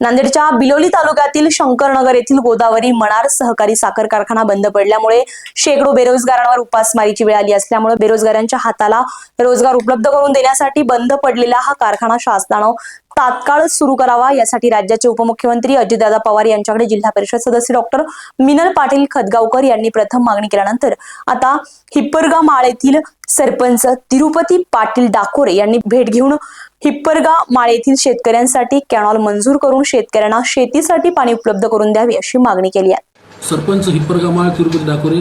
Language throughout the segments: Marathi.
नांदेडच्या बिलोली तालुक्यातील शंकरनगर येथील गोदावरी मणार सहकारी साखर कारखाना बंद पडल्यामुळे शेकडो बेरोजगारांवर उपासमारीची वेळ आली असल्यामुळे बेरोजगारांच्या हाताला रोजगार उपलब्ध करून देण्यासाठी बंद पडलेला हा कारखाना शासनानं तात्काळ सुरू करावा यासाठी राज्याचे उपमुख्यमंत्री अजितदादा पवार यांच्याकडे जिल्हा परिषद सदस्य डॉक्टर मिनल पाटील खदगावकर यांनी प्रथम मागणी केल्यानंतर आता हिप्परगा माळ येथील सरपंच तिरुपती पाटील डाकोरे यांनी भेट घेऊन हिप्परगा माळ येथील शेतकऱ्यांसाठी कॅनॉल मंजूर करून शेतकऱ्यांना शेतीसाठी पाणी उपलब्ध करून द्यावे अशी मागणी केली आहे. सरपंच हिप्परगा माळ तिरुपती डाकोरे.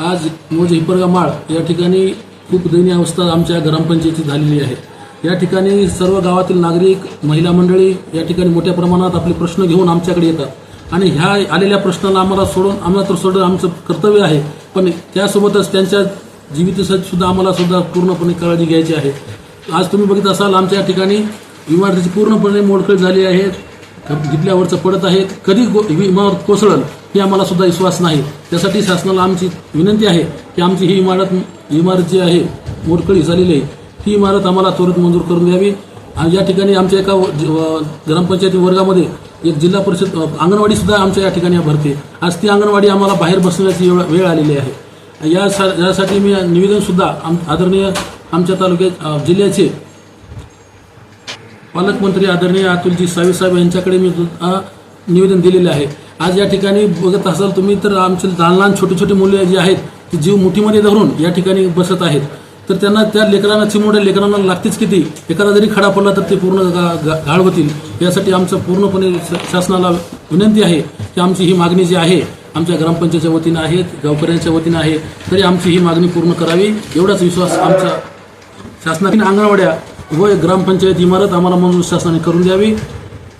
आज हिप्परगा माळ या ठिकाणी खूप दयनीय अवस्था आमच्या ग्रामपंचायतीत झालेली आहे. या ठिकाणी सर्व गावातील नागरिक महिला मंडळी या ठिकाणी मोठ्या प्रमाणात आपले प्रश्न घेऊन आमच्याकडे येतात. आणि ह्या आलेल्या प्रश्नाला आम्हाला सोडून आम्हाला तर सोडून आमचं कर्तव्य आहे. पण त्यासोबतच त्यांच्या जीवितसाठी सुद्धा आम्हाला सुद्धा पूर्णपणे काळजी घ्यायची आहे. आज तुम्ही बघित असाल आमच्या या ठिकाणी इमारतीची पूर्णपणे मोडकळ झाली आहे. जिथल्यावरचं पडत आहेत कधी इमारत कोसळल हे आम्हाला सुद्धा विश्वास नाही. त्यासाठी शासनाला आमची विनंती आहे की आमची ही इमारत इमारत जी आहे मोडकळी झालेली आहे. ही इमारत आम्हाला त्वरित मंजूर करून द्यावी. आणि या ठिकाणी आमच्या एका ग्रामपंचायती वर्गामध्ये एक जिल्हा परिषद अंगणवाडीसुद्धा अंगणवाडी सुद्धा आमच्या या ठिकाणी भरते. आज ती अंगणवाडी आम्हाला बाहेर बसण्याची वेळ वेळ आलेली आहे. या सा- यासाठी मी निवेदनसुद्धा आम आदरणीय आमच्या तालुक्यात जिल्ह्याचे पालकमंत्री आदरणीय अतुलजी सावे साहेब यांच्याकडे मी निवेदन दिलेले आहे. आज या ठिकाणी बघत असाल तुम्ही तर आमचे लहान लहान छोटे छोटे मुले जी आहेत ती जीव मुठीमध्ये धरून या ठिकाणी बसत आहेत. तर त्यांना त्या लेकरांना चिमुड्या लेकरांना लागतेच किती? एखादा जरी खडा पडला तर ते पूर्ण गा- गाळ होतील. यासाठी आमचं पूर्णपणे शासनाला विनंती आहे की आमची ही मागणी जी आहे आमच्या ग्रामपंचायतच्या वतीनं आहे गावकऱ्यांच्या वतीनं आहे तरी आमची ही मागणी पूर्ण करावी. एवढाच विश्वास आमचा शासनातील अंगणवाड्या व ग्रामपंचायत इमारत आम्हाला मंजूर शासनाने करून द्यावी.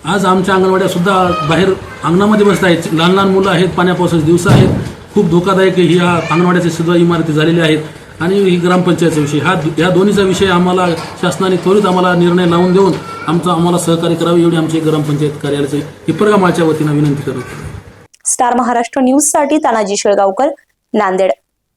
आज आमच्या अंगणवाड्यासुद्धा बाहेर अंगणामध्ये बसत आहेत. लहान लहान मुलं आहेत पाण्यापावसाचे दिवस आहेत. खूप धोकादायक ही या अंगणवाड्याचे सुद्धा इमारती झालेल्या आहेत. आणि ही ग्रामपंचायतचा विषय. हा या दोन्हीचा विषय आम्हाला शासनाने त्वरित आम्हाला निर्णय लावून देऊन आमचा आम्हाला सहकार्य करावे एवढी आमची ग्रामपंचायत कार्यालयाचे हिप्परगा वतीनं विनंती करतो. स्टार महाराष्ट्र न्यूजसाठी तानाजी शेळगावकर नांदेड.